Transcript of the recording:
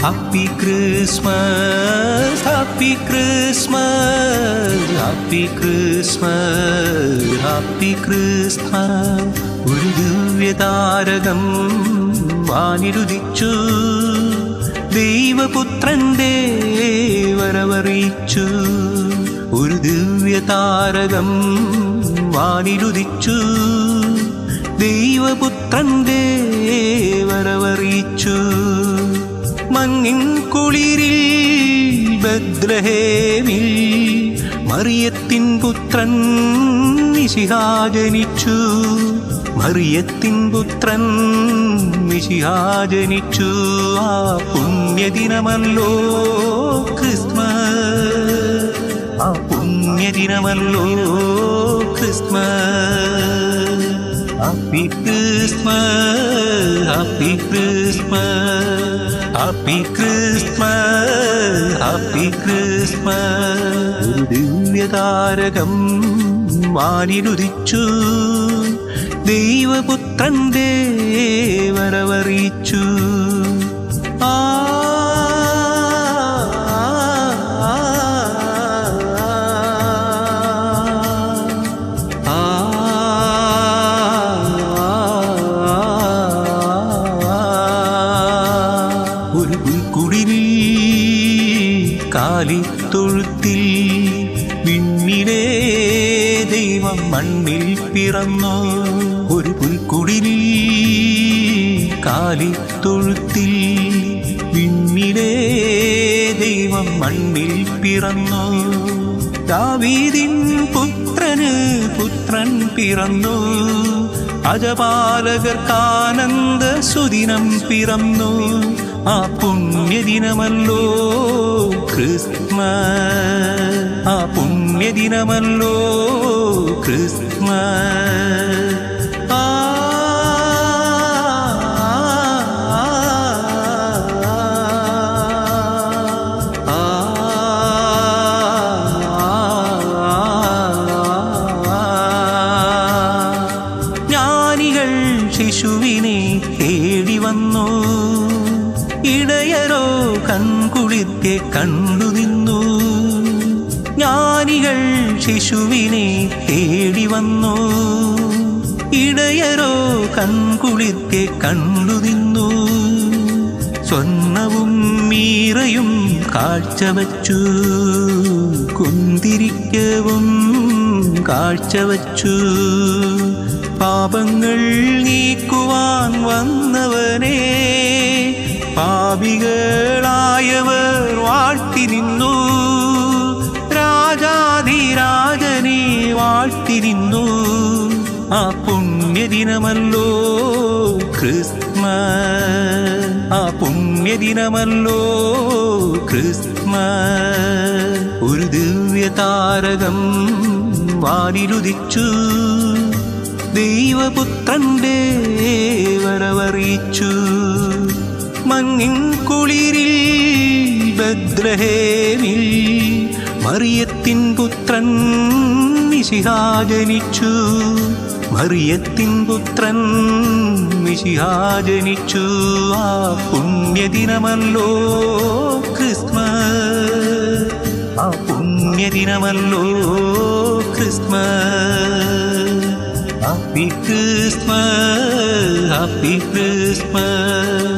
Happy Christmas, Happy Christmas, Happy Christmas, Happy Christmas. ഒരു ദിവ്യതാരകം വാനിരുദിച്ചു ദൈവപുത്രന്റെ വരവറിയിച്ചു ഒരു ദിവ്യതാരകം വാനിരുദിച്ചു ദൈവപുത്രന്റെ വരവറി ബദ്രഹേമിൽ മറിയത്തിൻ പുത്രൻ നിശിഹാജനിച്ചു മറിയത്തിൻ പുത്രൻ നിശിഹാജനിച്ചു ആ പുണ്യദിനമല്ലോ ക്രിസ്മസ് ആ പുണ്യദിനമല്ലോ Christmas happy Christmas happy Christmas happy Christmas happy Christmas ഒരു ദിവ്യതാരകം വാനിലുദിച്ചു ദൈവപുത്രൻ ദേവരവറിയിച്ചു കാലിത്തൊഴുത്തിൽ വിണ്ണിലേ ദൈവം മണ്ണിൽ പിറന്നു. ഒരു പുൽക്കുടിലിൽ കാലിത്തൊഴുത്തിൽ വിണ്ണിലേ ദൈവം മണ്ണിൽ പിറന്നു. ദാവീദിൻ പുത്രന് പുത്രൻ പിറന്നു. അജപാലകർക്കാനന്ദ സുദിനം പിറന്നു. ആ പുണ്യദിനമല്ലോ ക്രിസ്മസ് ആ പുണ്യദിനമല്ലോ ക്രിസ്മസ് ആ ശിശുവിനെ തേടി വന്നു ഇടയരോ കൺകുളിത്തെ കണ്ടു നിന്നു. ജ്ഞാനികൾ ശിശുവിനെ തേടി വന്നു. ഇടയരോ കൺകുളിത്തെ കണ്ടു നിന്നു. സ്വർണവും മീറയും കാഴ്ചവച്ചു കുന്തിരിക്കവും കാഴ്ചവച്ചു പാപങ്ങൾ നീക്കുവാൻ പാപികളായവർ വാഴ്ത്തി നിന്നു. രാജാധിരാജനെ വാഴ്ത്തി നിന്നു. ആ പുണ്യദിനമല്ലോ ക്രിസ്മസ് ആ പുണ്യദിനമല്ലോ ക്രിസ്മസ് ഒരു ദിവ്യ താരകം വാനിരുദിച്ചു. ദൈവപുത്രന്റെ വരവറിയിച്ചു. മങ്ങിൻ കുളിരിൽ ബദ്രഹേമിൽ മറിയത്തിൻ പുത്രൻ നിശിഹാജനിച്ചു മറിയത്തിൻ പുത്രൻ നിശിഹാജനിച്ചു ആ പുണ്യദിനമല്ലോ ക്രിസ്മസ് ആ പുണ്യദിനമല്ലോ Christmas happy Christmas happy Christmas